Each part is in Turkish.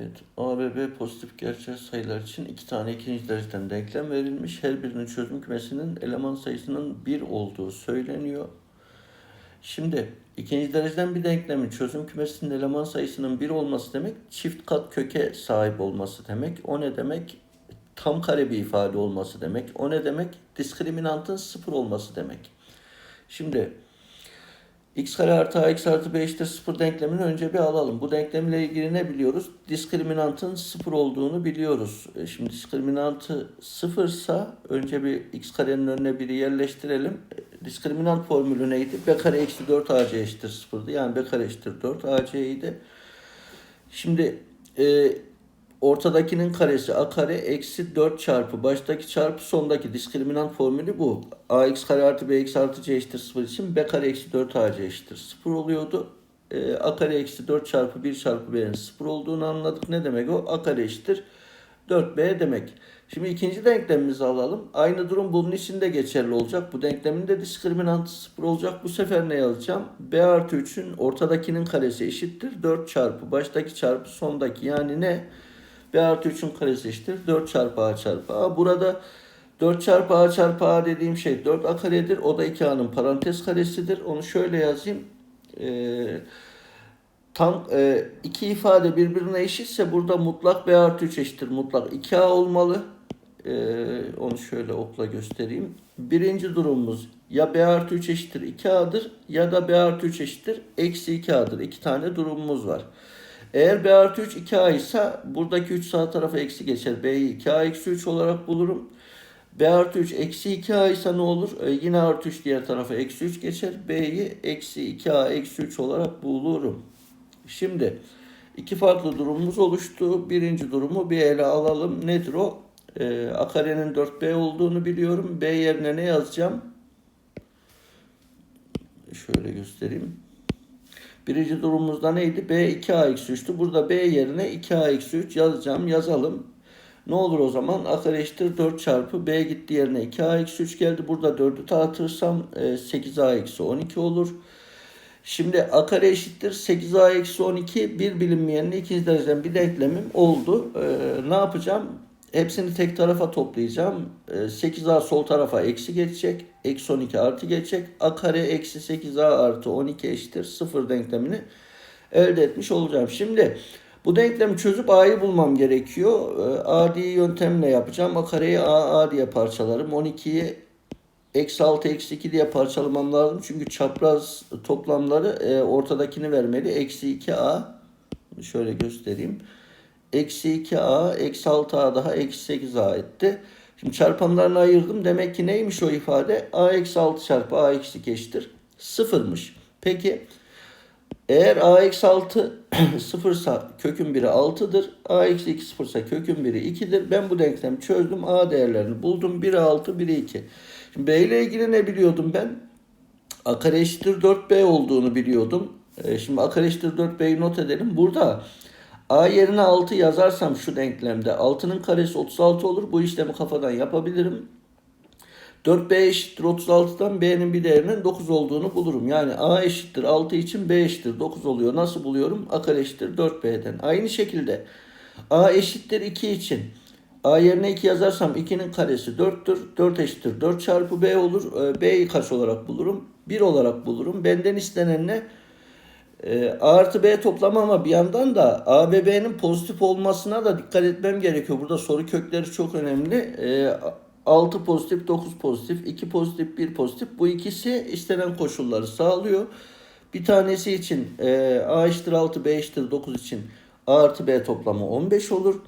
Evet, A ve B pozitif gerçel sayılar için iki tane ikinci dereceden denklem verilmiş. Her birinin çözüm kümesinin eleman sayısının 1 olduğu söyleniyor. Şimdi ikinci dereceden bir denklemin çözüm kümesinin eleman sayısının 1 olması demek çift kat köke sahip olması demek. O ne demek? Tam kare bir ifade olması demek. O ne demek? Diskriminantın 0 olması demek. Şimdi x kare artı ax artı b eşittir 0 denklemini önce bir alalım. Bu denklemle ilgili ne biliyoruz? Diskriminantın 0 olduğunu biliyoruz. E, Şimdi diskriminantı 0 ise önce bir x karenin önüne 1'i yerleştirelim. E, Diskriminant formülü neydi? b kare eksi 4 ac eşittir 0'dı. Yani b kare eşittir 4 ac idi. Şimdi e, ortadakinin karesi a kare eksi 4 çarpı baştaki çarpı sondaki diskriminant formülü bu. ax kare artı bx artı c eşittir 0 için b kare eksi 4 ac eşittir 0 oluyordu. E, a kare eksi 4 çarpı 1 çarpı b'nin 0 olduğunu anladık. Ne demek o? a kare eşittir 4b demek. Şimdi ikinci denklemimizi alalım. Aynı durum bunun için de geçerli olacak. Bu denklemin de diskriminantı 0 olacak. Bu sefer ne yazacağım? b artı 3'ün ortadakinin karesi eşittir 4 çarpı baştaki çarpı sondaki yani ne? B artı 3'ün karesi eşittir 4 çarpı a çarpı a. Burada 4 çarpı a çarpı a dediğim şey 4 a karedir. O da 2a'nın parantez karesidir. Onu şöyle yazayım. Ee, tam e, iki ifade birbirine eşitse burada mutlak b artı 3 eşittir mutlak 2a olmalı. Ee, onu şöyle okla göstereyim. Birinci durumumuz ya b artı 3 eşittir 2a'dır ya da b artı 3 eşittir eksi 2a'dır. İki tane durumumuz var. Eğer b artı 3 2a ise buradaki 3 sağ tarafa eksi geçer. b'yi 2a eksi 3 olarak bulurum. b artı 3 eksi 2a ise ne olur? Ee, yine artı 3 diğer tarafa eksi 3 geçer. b'yi eksi 2a eksi 3 olarak bulurum. Şimdi iki farklı durumumuz oluştu. Birinci durumu bir ele alalım. Nedir o? Ee, a karenin 4b olduğunu biliyorum. b yerine ne yazacağım? Şöyle göstereyim. Birinci durumumuzda neydi? B 2A eksi 3'tü. Burada B yerine 2A eksi 3 yazacağım. Yazalım. Ne olur o zaman? A kare eşittir 4 çarpı B gitti yerine 2A eksi 3 geldi. Burada 4'ü dağıtırsam e, 8A eksi 12 olur. Şimdi A kare eşittir 8A eksi 12 bir bilinmeyenli ikinci dereceden bir denklemim oldu. E, ne yapacağım? Hepsini tek tarafa toplayacağım. E, 8A sol tarafa eksi geçecek. Eksi 12 artı geçecek. A kare eksi 8A artı 12 eşittir 0 denklemini elde etmiş olacağım. Şimdi bu denklemi çözüp A'yı bulmam gerekiyor. E, Adi yöntemle yapacağım. A kareyi A, A diye parçalarım. 12'yi eksi 6 eksi 2 diye parçalamam lazım. Çünkü çapraz toplamları e, ortadakini vermeli. Eksi 2A şöyle göstereyim. Eksi 2A, eksi 6A daha eksi 8A etti. Şimdi çarpanlarını ayırdım. Demek ki neymiş o ifade? A eksi 6 çarpı A eksi 2 eşittir. Sıfırmış. Peki eğer A eksi 6 sıfırsa kökün biri 6'dır. A eksi 2 sıfırsa kökün biri 2'dir. Ben bu denklemi çözdüm. A değerlerini buldum. Biri 6, biri 2. Şimdi B ile ilgili ne biliyordum ben? A kare eşittir 4B olduğunu biliyordum. E, şimdi A kare eşittir 4B'yi not edelim. Burada A yerine 6 yazarsam şu denklemde 6'nın karesi 36 olur. Bu işlemi kafadan yapabilirim. 4B eşittir 36'dan B'nin bir değerinin 9 olduğunu bulurum. Yani A eşittir 6 için B eşittir 9 oluyor. Nasıl buluyorum? A kare eşittir 4B'den. Aynı şekilde A eşittir 2 için A yerine 2 yazarsam 2'nin karesi 4'tür. 4 eşittir 4 çarpı B olur. Ee, B'yi kaç olarak bulurum? 1 olarak bulurum. Benden istenen ne? E, A artı B toplamı ama bir yandan da A ve B'nin pozitif olmasına da dikkat etmem gerekiyor. Burada soru kökleri çok önemli. E, 6 pozitif, 9 pozitif, 2 pozitif, 1 pozitif. Bu ikisi istenen koşulları sağlıyor. Bir tanesi için e, A eşittir 6, B eşittir 9 için A artı B toplamı 15 olur.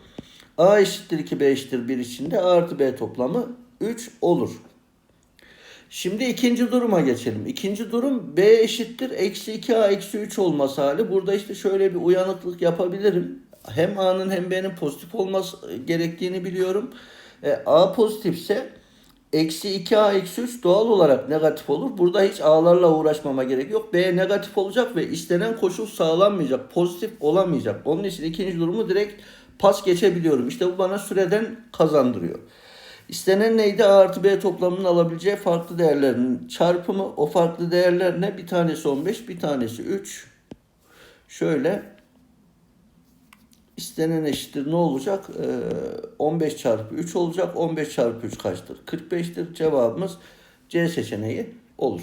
A eşittir 2, B eşittir 1 için de A artı B toplamı 3 olur. Şimdi ikinci duruma geçelim. İkinci durum B eşittir eksi 2A eksi 3 olması hali. Burada işte şöyle bir uyanıklık yapabilirim. Hem A'nın hem B'nin pozitif olması gerektiğini biliyorum. E, A pozitifse eksi 2A eksi 3 doğal olarak negatif olur. Burada hiç A'larla uğraşmama gerek yok. B negatif olacak ve istenen koşul sağlanmayacak. Pozitif olamayacak. Onun için ikinci durumu direkt pas geçebiliyorum. İşte bu bana süreden kazandırıyor. İstenen neydi? A artı B toplamının alabileceği farklı değerlerin çarpımı. O farklı değerler ne? Bir tanesi 15, bir tanesi 3. Şöyle. istenen eşittir ne olacak? Ee, 15 çarpı 3 olacak. 15 çarpı 3 kaçtır? 45'tir. Cevabımız C seçeneği olur.